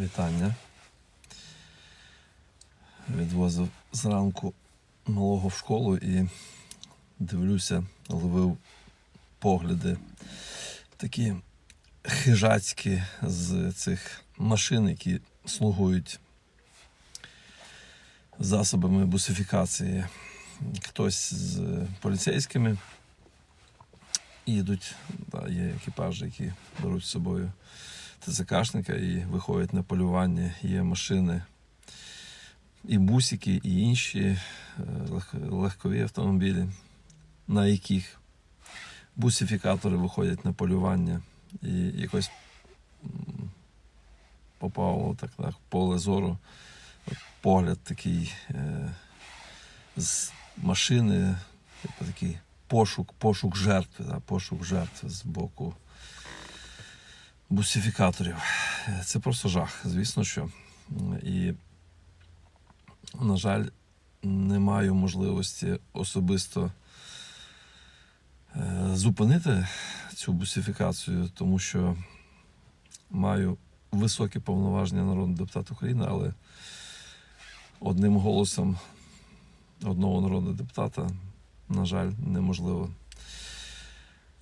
Вітання. Відвозив зранку малого в школу і дивлюся, ловив погляди такі хижацькі з цих машин, які слугують засобами бусифікації. Хтось з поліцейськими їдуть, да, є екіпажі, які беруть з собою ТЦКшника і виходять на полювання. Є машини і бусики, і інші е, легкові автомобілі, на яких бусифікатори виходять на полювання. І якось м, попав так, так, поле зору погляд такий е, з машини, типу такий пошук, пошук жертви, пошук жертви з боку бусифікаторів. Це просто жах, звісно, що. І, на жаль, не маю можливості особисто е, зупинити цю бусифікацію, тому що маю високі повноваження народного депутата України, але одним голосом одного народного депутата, на жаль, неможливо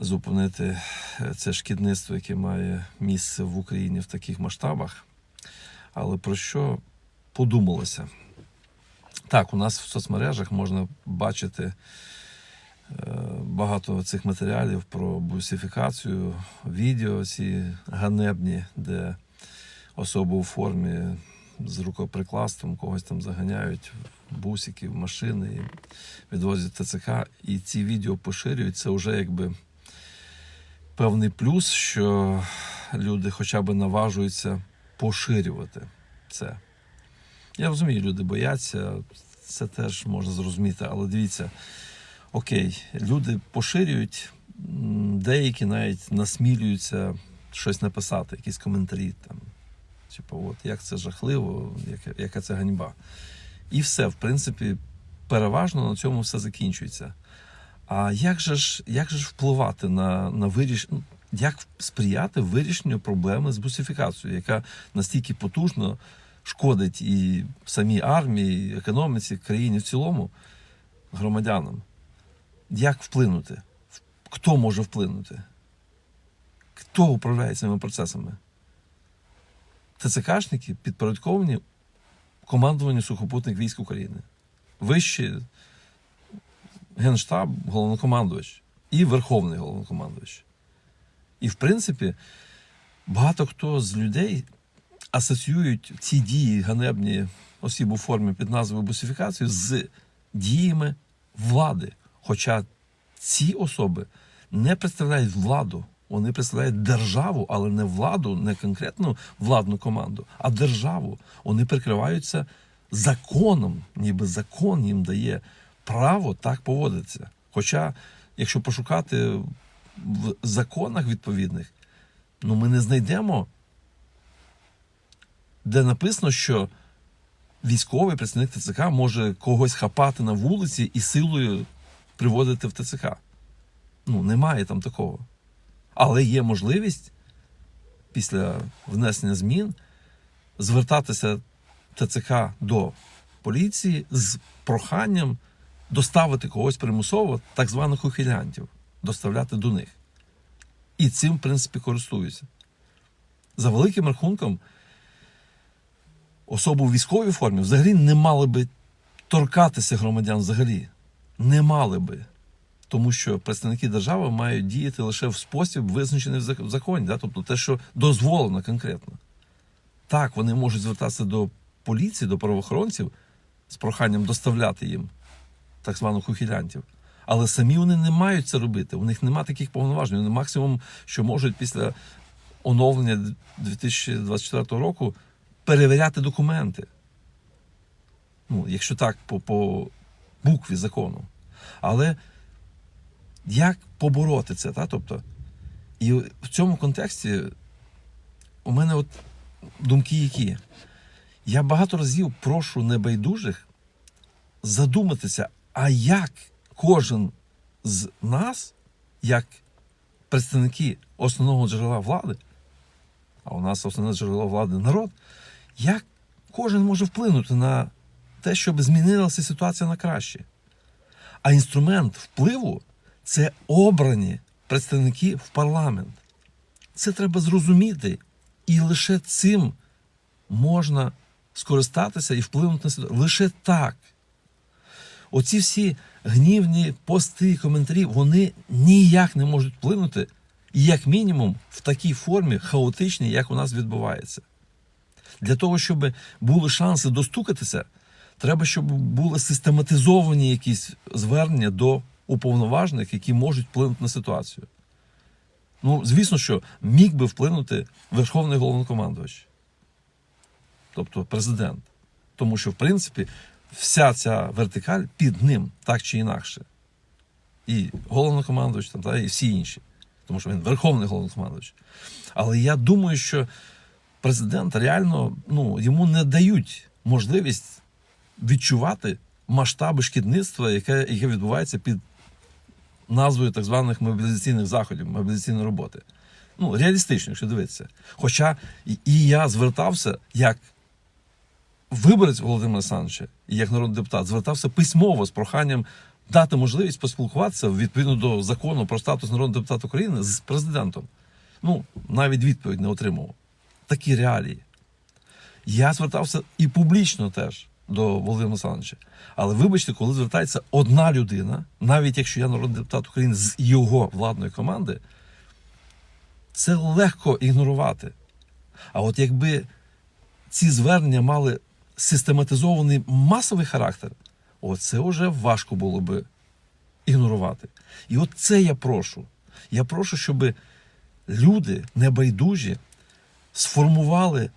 зупинити е, це шкідництво, яке має місце в Україні в таких масштабах. Але про що подумалося? Так, у нас в соцмережах можна бачити е, багато цих матеріалів про бусифікацію, відео ці ганебні, де особи у формі з рукоприкладством когось там заганяють в бусики, в машини відвозять ТЦК. І ці відео поширюють. Це вже якби певний плюс, що люди хоча б наважуються поширювати це. Я розумію, люди бояться, це теж можна зрозуміти, але дивіться, окей, люди поширюють, деякі навіть насмілюються щось написати, якісь коментарі там. Типу, от як це жахливо, яка, яка це ганьба. І все, в принципі, переважно на цьому все закінчується. А як же ж, як же ж впливати на, на вирішення, як сприяти вирішенню проблеми з бусифікацією, яка настільки потужно шкодить і самій армії, і економіці, країні в цілому, громадянам? Як вплинути? Хто може вплинути? Хто управляє цими процесами? ТЦКшники підпорядковані командуванню сухопутних військ України. Вищий Генштаб, головнокомандувач і Верховний головнокомандувач. І, в принципі, багато хто з людей асоціюють ці дії ганебні осіб у формі під назвою бусифікацію з діями влади. Хоча ці особи не представляють владу, вони представляють державу, але не владу, не конкретну владну команду, а державу. Вони прикриваються законом, ніби закон їм дає право так поводитися. Хоча, якщо пошукати в законах відповідних, ну ми не знайдемо, де написано, що військовий представник ТЦК може когось хапати на вулиці і силою приводити в ТЦК. Ну, немає там такого. Але є можливість після внесення змін звертатися ТЦК до поліції з проханням доставити когось примусово, так званих ухилянтів, доставляти до них. І цим, в принципі, користуються. За великим рахунком, особи у військовій формі взагалі не мали би торкатися громадян взагалі. Не мали би. Тому що представники держави мають діяти лише в спосіб, визначений в в законі, да? тобто те, що дозволено конкретно. Так, вони можуть звертатися до поліції, до правоохоронців з проханням доставляти їм так званих ухилянтів. Але самі вони не мають це робити. У них немає таких повноважень. Вони максимум, що можуть після оновлення 2024 року перевіряти документи. Ну, якщо так, по, по букві закону. Але як побороти це? Та? Тобто, і в цьому контексті у мене от думки які. Я багато разів прошу небайдужих задуматися, а як кожен з нас, як представники основного джерела влади, а у нас основне джерело влади народ, Як кожен може вплинути на те, щоб змінилася ситуація на краще? А інструмент впливу це обрані представники в парламент. Це треба зрозуміти, і лише цим можна скористатися і вплинути на ситуацію. Лише так. Оці всі гнівні пости, коментарі, вони ніяк не можуть вплинути, як мінімум в такій формі хаотичній, як у нас відбувається. Для того, щоб були шанси достукатися, треба, щоб були систематизовані якісь звернення до уповноважених, які можуть вплинути на ситуацію. Ну, звісно, що міг би вплинути Верховний головнокомандувач, тобто президент. Тому що, в принципі, вся ця вертикаль під ним, так чи інакше. І головнокомандувач, там, та, і всі інші. Тому що він верховний головнокомандувач. Але я думаю, що президент реально ну, йому не дають можливість відчувати масштаби шкідництва, яке, яке відбувається під назвою так званих мобілізаційних заходів, мобілізаційної роботи. Ну, реалістично, якщо дивитися. Хоча і, я звертався як виборець Володимира Олександровича як народний депутат, звертався письмово з проханням дати можливість поспілкуватися відповідно до закону про статус народного депутата України з президентом. Ну, навіть відповідь не отримував. Такі реалії. Я звертався і публічно теж до Володимира Олександровича. Але вибачте, коли звертається одна людина, навіть якщо я народний депутат України з його владної команди, це легко ігнорувати. А от якби ці звернення мали систематизований масовий характер, оце вже важко було би ігнорувати. І от це я прошу. Я прошу, щоб люди небайдужі сформували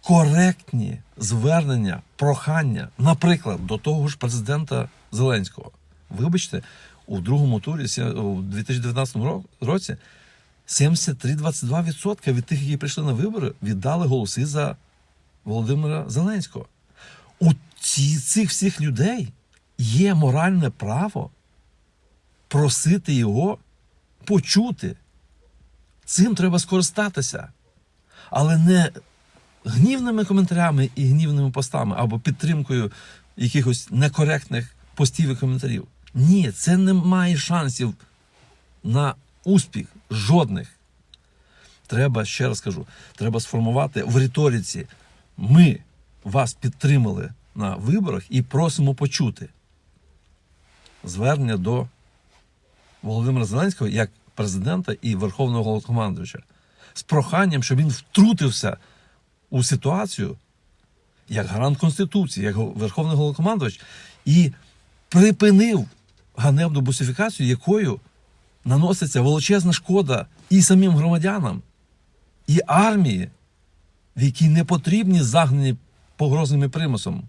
коректні звернення, прохання, наприклад, до того ж президента Зеленського. Вибачте, у другому турі у 2019 ро- році 73-22% від тих, які прийшли на вибори, віддали голоси за Володимира Зеленського. У цих всіх людей є моральне право просити його почути. Цим треба скористатися. Але не гнівними коментарями і гнівними постами або підтримкою якихось некоректних постів і коментарів. Ні, це не має шансів на успіх жодних. Треба, ще раз кажу, треба сформувати в риториці. Ми вас підтримали на виборах і просимо почути звернення до Володимира Зеленського як президента і Верховного Головнокомандувача з проханням, щоб він втрутився у ситуацію як гарант Конституції, як Верховний Головнокомандувач, і припинив ганебну бусифікацію, якою наноситься величезна шкода і самим громадянам, і армії, в якій не потрібні загнані погрозами і примусом.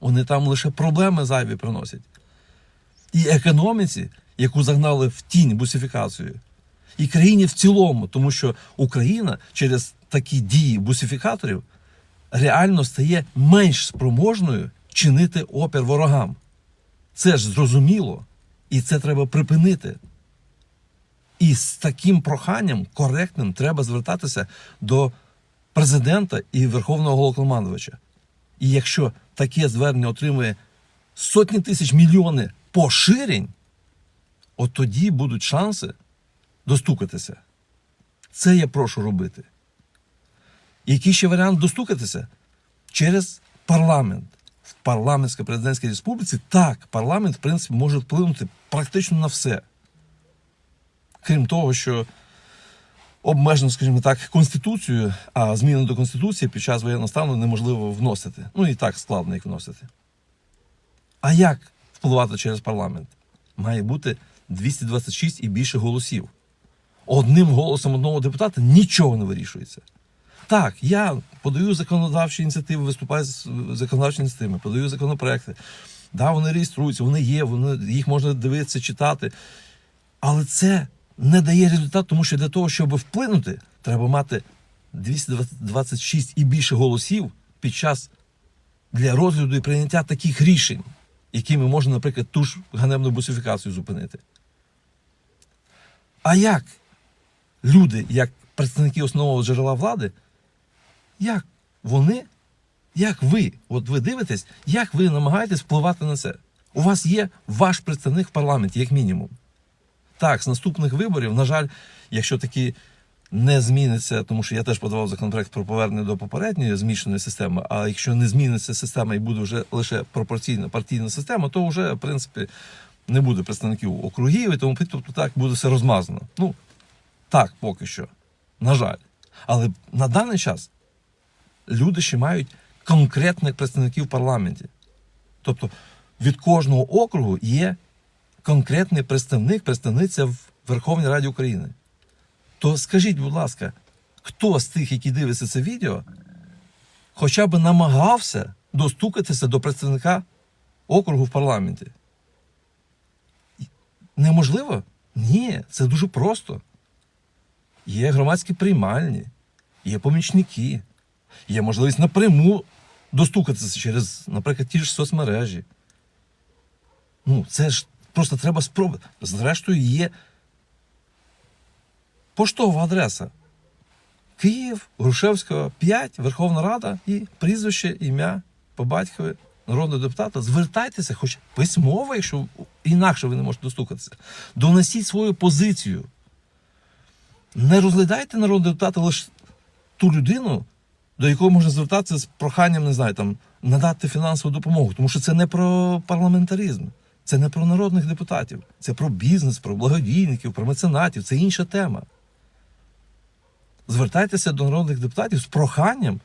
Вони там лише проблеми зайві приносять. І економіці, яку загнали в тінь бусифікацією, і країні в цілому, тому що Україна через такі дії бусифікаторів реально стає менш спроможною чинити опір ворогам. Це ж зрозуміло, і це треба припинити. І з таким проханням коректним треба звертатися до президента і Верховного Головнокомандувача. І якщо таке звернення отримує сотні тисяч мільйони поширень, от тоді будуть шанси достукатися. Це я прошу робити. Який ще варіант достукатися? Через парламент. В парламентсько-президентській республіці так, парламент, в принципі, може вплинути практично на все. Крім того, що обмежено, скажімо так, Конституцією, а зміни до Конституції під час воєнного стану неможливо вносити. Ну і так складно їх вносити. А як впливати через парламент? Має бути 226 і більше голосів. Одним голосом одного депутата нічого не вирішується. Так, я подаю законодавчі ініціативи, виступаю з законодавчими ініціативами, подаю законопроекти. Да, вони реєструються, вони є, вони, їх можна дивитися, читати. Але це не дає результат, тому що для того, щоб вплинути, треба мати 226 і більше голосів під час для розгляду і прийняття таких рішень, якими можна, наприклад, ту ж ганебну бусифікацію зупинити. А як люди, як представники основного джерела влади, як вони Як ви, от ви дивитесь, як ви намагаєтесь впливати на це? У вас є ваш представник в парламенті, як мінімум. Так, з наступних виборів, на жаль, якщо такі не зміниться, тому що я теж подавав законопроект про повернення до попередньої змішаної системи. А якщо не зміниться система і буде вже лише пропорційна партійна система, то вже в принципі не буде представників округів і тому тобто так буде все розмазано. Ну так, поки що. На жаль. Але на даний час люди ще мають конкретних представників в парламенті. Тобто від кожного округу є конкретний представник, представниця в Верховній Раді України. То скажіть, будь ласка, хто з тих, які дивляться це відео, хоча б намагався достукатися до представника округу в парламенті? Неможливо? Ні, це дуже просто. Є громадські приймальні, є помічники, є можливість напряму достукатися через, наприклад, ті ж соцмережі. Ну, це ж просто треба спробувати. Зрештою, є поштова адреса. Київ, Грушевського, 5, Верховна Рада і прізвище, ім'я по батькові народного депутата. Звертайтеся, хоч письмово, якщо інакше ви не можете достукатися. Донесіть свою позицію. Не розглядайте народного депутата лише ту людину, до якої можна звертатися з проханням, не знаю, там, надати фінансову допомогу. Тому що це не про парламентаризм, це не про народних депутатів, це про бізнес, про благодійників, про меценатів. Це інша тема. Звертайтеся до народних депутатів з проханням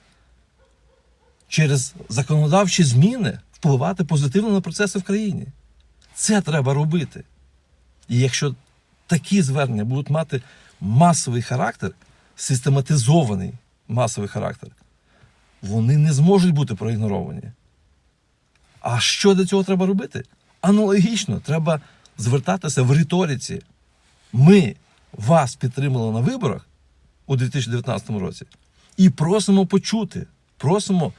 через законодавчі зміни впливати позитивно на процеси в країні. Це треба робити. І якщо такі звернення будуть мати масовий характер, систематизований масовий характер, вони не зможуть бути проігноровані. А що для цього треба робити? Аналогічно, треба звертатися в риториці. Ми вас підтримали на виборах у 2019 році і просимо почути, просимо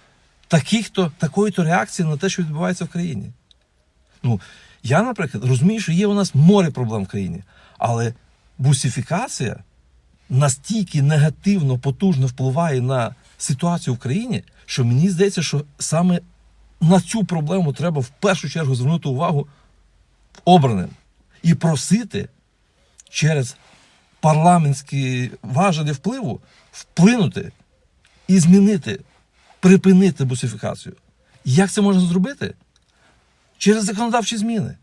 таких-то, такої-то реакції на те, що відбувається в країні. Ну, я, наприклад, розумію, що є у нас море проблем в країні, але бусифікація настільки негативно, потужно впливає на ситуацію в країні, що мені здається, що саме на цю проблему треба в першу чергу звернути увагу обраним і просити через парламентські важелі впливу вплинути і змінити, припинити бусифікацію. Як це можна зробити? Через законодавчі зміни.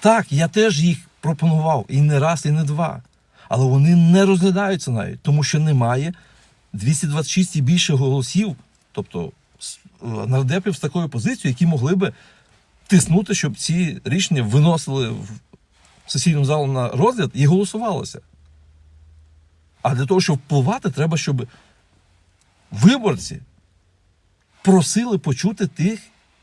Так, я теж їх пропонував і не раз, і не два. Але вони не розглядаються навіть, тому що немає 226 і більше голосів, тобто нардепів з такою позицією, які могли би тиснути, щоб ці рішення виносили в сесійну залу на розгляд і голосувалося. А для того, щоб впливати, треба, щоб виборці просили почути тих,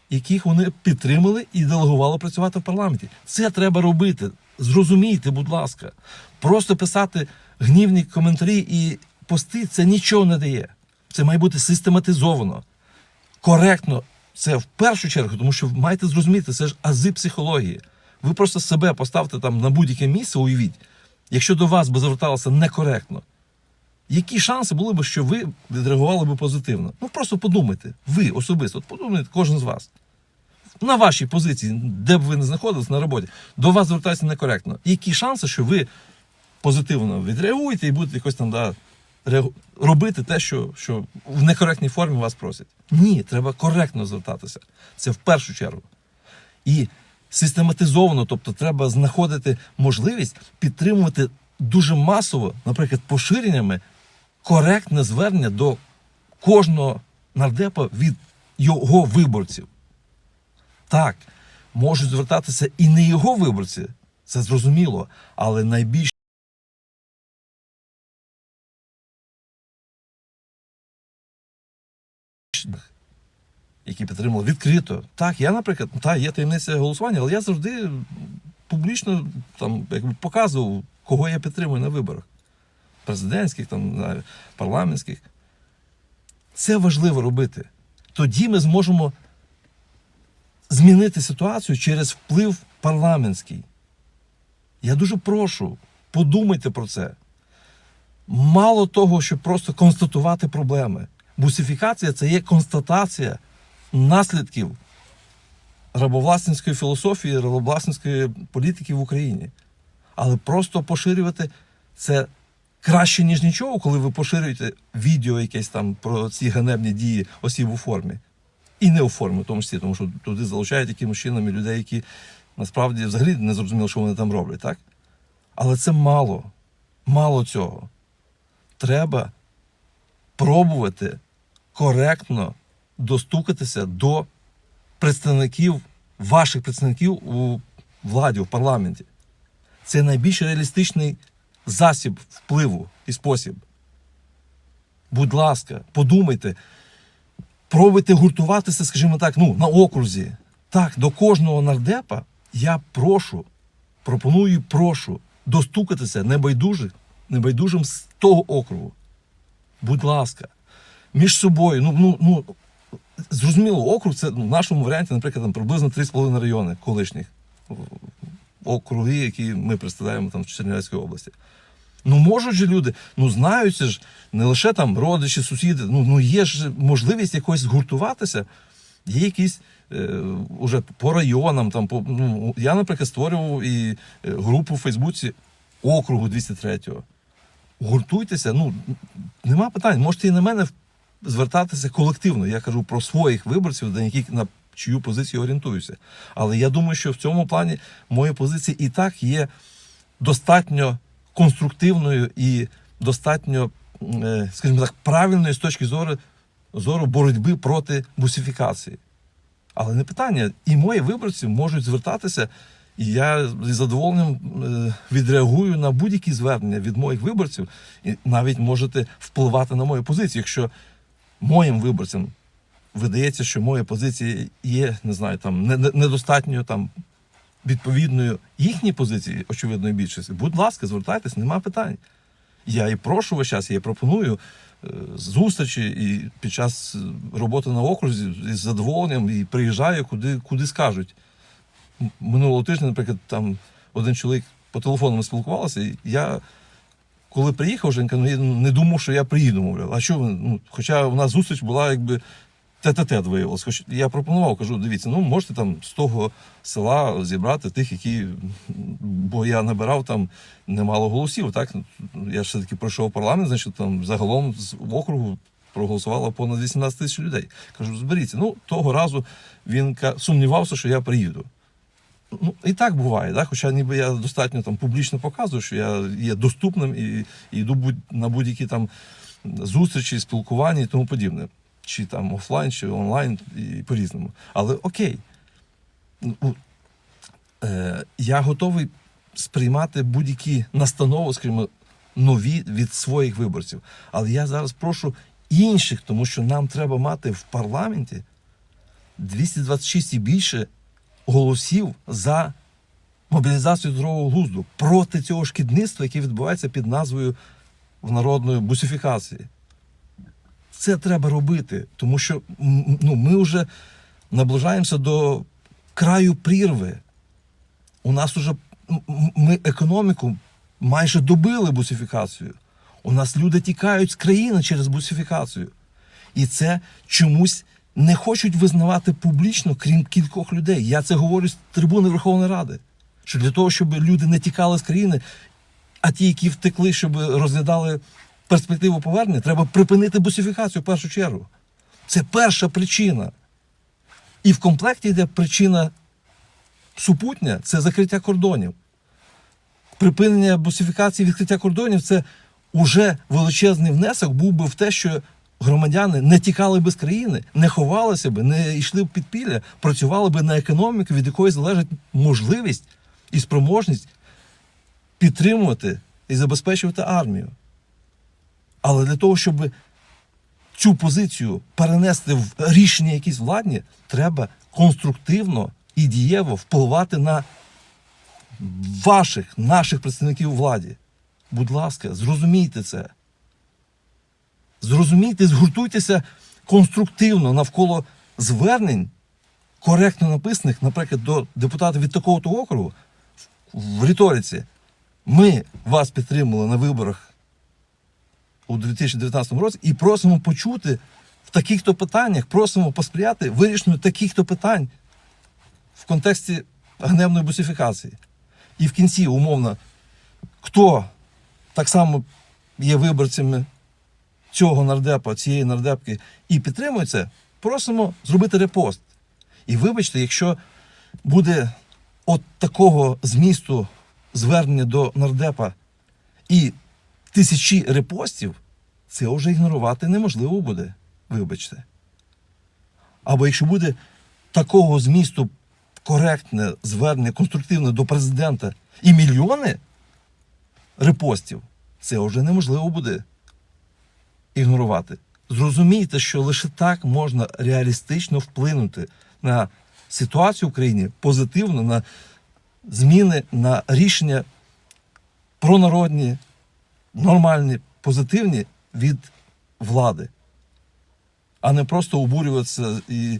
яких вони підтримали і делегували працювати в парламенті. Це треба робити. Зрозумійте, будь ласка. Просто писати гнівні коментарі і пости це нічого не дає. Це має бути систематизовано, коректно. Це в першу чергу, тому що маєте зрозуміти, це ж ази психології. Ви просто себе поставте там на будь-яке місце, уявіть, якщо до вас би зверталося некоректно. Які шанси були б, що ви відреагували би позитивно? Ну просто подумайте, ви особисто, от подумайте, кожен з вас. На вашій позиції, де б ви не знаходились на роботі, до вас звертаються некоректно. Які шанси, що ви позитивно відреагуєте і будете якось там да, робити те, що, що в некоректній формі вас просять? Ні, треба коректно звертатися. Це в першу чергу. І систематизовано, тобто треба знаходити можливість підтримувати дуже масово, наприклад, поширеннями коректне звернення до кожного нардепа від його виборців. Так, можуть звертатися і не його виборці, це зрозуміло, але найбільш які підтримали відкрито. Так, я, наприклад, та, є таємниця голосування, але я завжди публічно там, якби, показував, кого я підтримую на виборах. Президентських, там, парламентських. Це важливо робити. Тоді ми зможемо змінити ситуацію через вплив парламентський. Я дуже прошу, подумайте про це. Мало того, щоб просто констатувати проблеми. Бусифікація це є констатація наслідків рабовласницької філософії, рабовласницької політики в Україні. Але просто поширювати це краще, ніж нічого, коли ви поширюєте відео якесь там про ці ганебні дії осіб у формі. І не у формі, в тому числі, тому що туди залучають якимось чином людей, які насправді взагалі не зрозуміло, що вони там роблять, так? Але це мало. Мало цього. Треба пробувати коректно достукатися до представників, ваших представників у владі, в парламенті. Це найбільш реалістичний засіб впливу і спосіб. Будь ласка, подумайте, пробуйте гуртуватися, скажімо так, ну, на окрузі. Так, до кожного нардепа я прошу, пропоную і прошу достукатися небайдужих, небайдужим з того округу. Будь ласка, між собою, ну, ну, ну зрозуміло, округ це ну, в нашому варіанті, наприклад, там, приблизно 3,5 райони колишніх округи, які ми представляємо там в Чернівецькій області. Ну можуть же люди, ну знаються ж, не лише там родичі, сусіди, ну, ну є ж можливість якось згуртуватися. Є якісь е, уже по районам. Там, по, ну, я, наприклад, створював і е, групу в Фейсбуці округу 203-го. Гуртуйтеся, ну нема питань. Можете і на мене звертатися колективно. Я кажу про своїх виборців, на які на чию позицію орієнтуюся. Але я думаю, що в цьому плані моя позиція і так є достатньо конструктивною і достатньо, е, скажімо так, правильною з точки зору, зору боротьби проти бусифікації. Але не питання. І мої виборці можуть звертатися, і я з задоволенням е, відреагую на будь-які звернення від моїх виборців, і навіть можете впливати на мою позицію. Якщо моїм виборцям видається, що моя позиція є, не знаю, там не- не- недостатньо там відповідною їхній позиції, очевидної більшості, будь ласка, звертайтесь, нема питань. Я і прошу весь час, я пропоную е, зустрічі і під час роботи на окрузі із задоволенням і приїжджаю, куди, куди скажуть. Минулого тижня, наприклад, там один чоловік по телефону ми спілкувалися, і я. Коли приїхав, Женька, ну я не думав, що я приїду, мовляв. А що ви? Ну, хоча у нас зустріч була якби тет-а-тет виявилось. Хоч я пропонував, кажу, дивіться, ну можете там з того села зібрати тих, які. Бо я набирав там немало голосів, так? Я все-таки пройшов парламент, значить там загалом з округу проголосувало понад 18 тисяч людей. Кажу, зберіться. Ну, того разу він сумнівався, що я приїду. Ну, і так буває, да? хоча ніби я достатньо там публічно показую, що я є доступним і, і йду будь, на будь-які там зустрічі, спілкування і тому подібне. Чи там офлайн, чи онлайн, і по-різному. Але окей. Ну, е, я готовий сприймати будь-які настанови, скажімо, нові від своїх виборців. Але я зараз прошу інших, тому що нам треба мати в парламенті 226 і більше голосів за мобілізацію здорового глузду проти цього шкідництва, яке відбувається під назвою в народної бусифікації. Це треба робити, тому що ну, ми вже наближаємося до краю прірви. У нас м, ми економіку майже добили бусифікацію. У нас люди тікають з країни через бусифікацію. І це чомусь не хочуть визнавати публічно, крім кількох людей. Я це говорю з трибуни Верховної Ради. Що для того, щоб люди не тікали з країни, а ті, які втекли, щоб розглядали перспективу повернення, треба припинити бусифікацію в першу чергу. Це перша причина. І в комплекті йде причина супутня це закриття кордонів. Припинення бусифікації, відкриття кордонів це уже величезний внесок був би в те, що громадяни не тікали би з країни, не ховалися би, не йшли б під пілля, працювали би на економіку, від якої залежить можливість і спроможність підтримувати і забезпечувати армію. Але для того, щоб цю позицію перенести в рішення якісь владні, треба конструктивно і дієво впливати на ваших, наших представників владі. Будь ласка, зрозумійте це. Зрозумійте, згуртуйтеся конструктивно навколо звернень, коректно написаних, наприклад, до депутатів від такого-то округу в риториці. Ми вас підтримали на виборах у 2019 році і просимо почути в таких-то питаннях просимо посприяти вирішенню таких-то питань в контексті гневної бусифікації. І в кінці, умовно, хто так само є виборцями цього нардепа, цієї нардепки і підтримує це, просимо зробити репост. І вибачте, якщо буде от такого змісту звернення до нардепа і тисячі репостів, це вже ігнорувати неможливо буде. Вибачте. Або якщо буде такого змісту коректне звернення, конструктивне до президента і мільйони репостів, це вже неможливо буде ігнорувати. Зрозумійте, що лише так можна реалістично вплинути на ситуацію в країні позитивно, на зміни, на рішення пронародні, нормальні, позитивні від влади, а не просто обурюватися і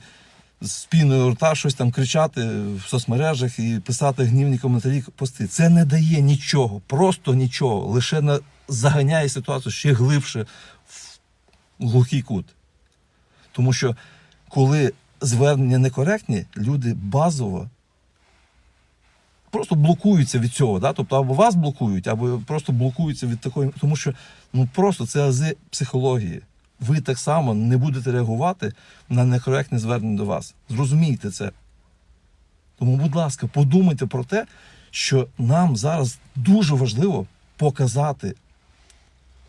з піною рта щось там кричати в соцмережах і писати гнівні коментарі пости. Це не дає нічого, просто нічого. Лише на, заганяє ситуацію ще глибше глухий кут. Тому що коли звернення некоректні, люди базово просто блокуються від цього. Да? Тобто або вас блокують, або просто блокуються від такої. Тому що ну просто це ази психології. Ви так само не будете реагувати на некоректне звернення до вас. Зрозумійте це. Тому, будь ласка, подумайте про те, що нам зараз дуже важливо показати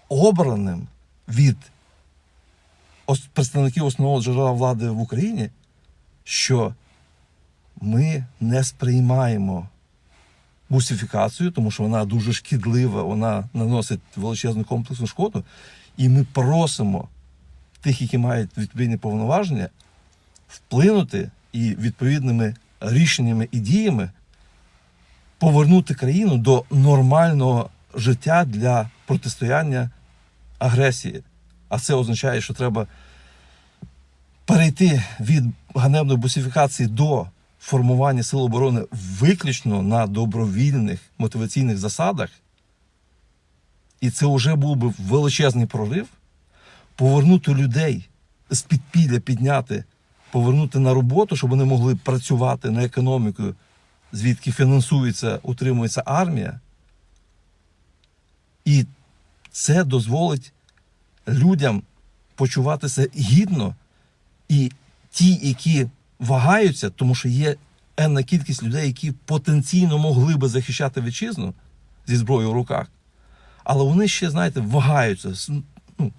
обраним від представників основного джерела влади в Україні, що ми не сприймаємо бусифікацію, тому що вона дуже шкідлива, вона наносить величезну комплексну шкоду. І ми просимо тих, які мають відповідні повноваження, вплинути і відповідними рішеннями і діями повернути країну до нормального життя для протистояння агресії. А це означає, що треба перейти від ганебної бусифікації до формування сил оборони виключно на добровільних мотиваційних засадах. І це вже був би величезний прорив. Повернути людей з підпілля підняти, повернути на роботу, щоб вони могли працювати на економіку, звідки фінансується, утримується армія. І це дозволить людям почуватися гідно. І ті, які вагаються, тому що є енна кількість людей, які потенційно могли би захищати вітчизну зі зброєю в руках, але вони ще, знаєте, вагаються. Ну,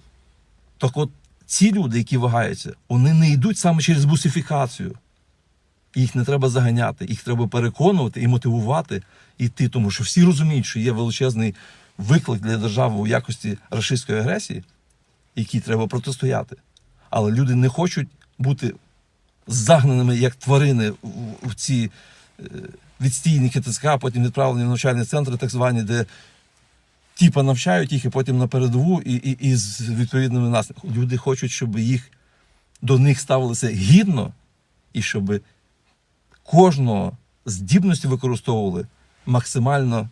так от ці люди, які вагаються, вони не йдуть саме через бусифікацію. Їх не треба заганяти, їх треба переконувати і мотивувати йти, тому що всі розуміють, що є величезний виклик для держави у якості рашистської агресії, якій треба протистояти. Але люди не хочуть бути загнаними як тварини в, ці е, відстійники ТЦК, а потім відправлені в навчальні центри, так звані, де типа навчають їх і потім на передову, і, і, і з відповідними наслідками. Люди хочуть, щоб їх до них ставилися гідно, і щоб кожного здібності використовували максимально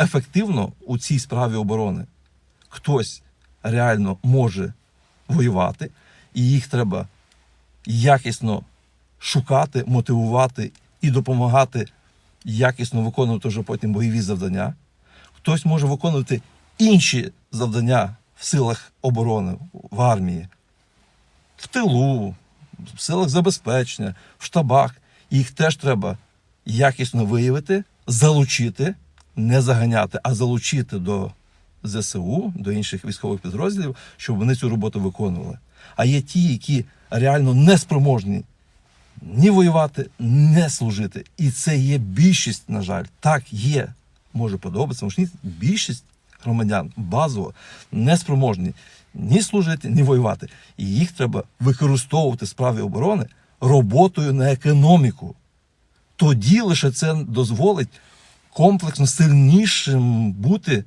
ефективно у цій справі оборони. Хтось реально може воювати, і їх треба якісно шукати, мотивувати і допомагати якісно виконувати вже потім бойові завдання. Хтось може виконувати інші завдання в силах оборони, в армії, в тилу, в силах забезпечення, в штабах. Їх теж треба якісно виявити, залучити, не заганяти, а залучити до ЗСУ, до інших військових підрозділів, щоб вони цю роботу виконували. А є ті, які реально не спроможні ні воювати, не служити. І це є більшість, на жаль, так є. Може подобатися, може ні. Більшість громадян базово не спроможні ні служити, ні воювати. І їх треба використовувати в справі оборони роботою на економіку. Тоді лише це дозволить комплексно сильнішим бути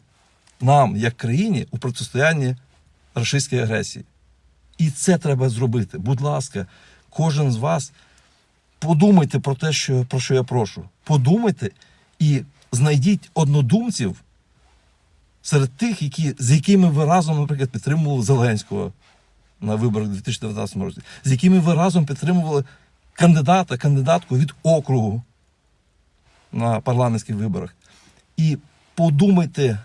нам, як країні, у протистоянні рашистській агресії. І це треба зробити. Будь ласка, кожен з вас подумайте про те, що, про що я прошу. Подумайте і знайдіть однодумців серед тих, які, з якими ви разом, наприклад, підтримували Зеленського на виборах у 2019 році, з якими ви разом підтримували кандидата, кандидатку від округу на парламентських виборах. І подумайте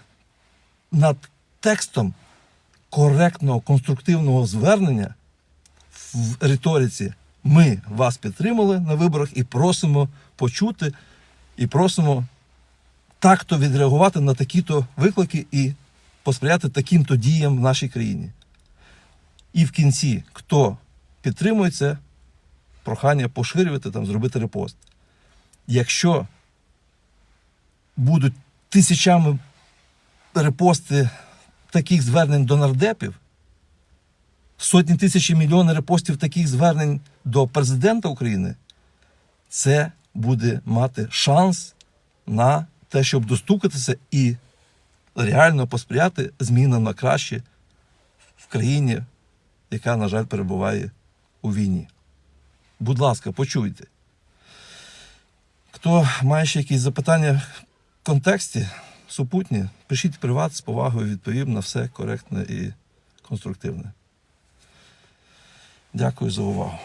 над текстом коректного, конструктивного звернення в риториці. Ми вас підтримали на виборах і просимо почути, і просимо так-то відреагувати на такі-то виклики і посприяти таким-то діям в нашій країні. І в кінці, хто підтримує це, прохання поширювати, там, зробити репост. Якщо будуть тисячами репости таких звернень до нардепів, сотні тисяч і мільйони репостів таких звернень до президента України, це буде мати шанс на те, щоб достукатися і реально посприяти змінам на краще в країні, яка, на жаль, перебуває у війні. Будь ласка, почуйте. Хто має ще якісь запитання в контексті супутні, пишіть приват з повагою, відповім на все коректне і конструктивне. Дякую за увагу.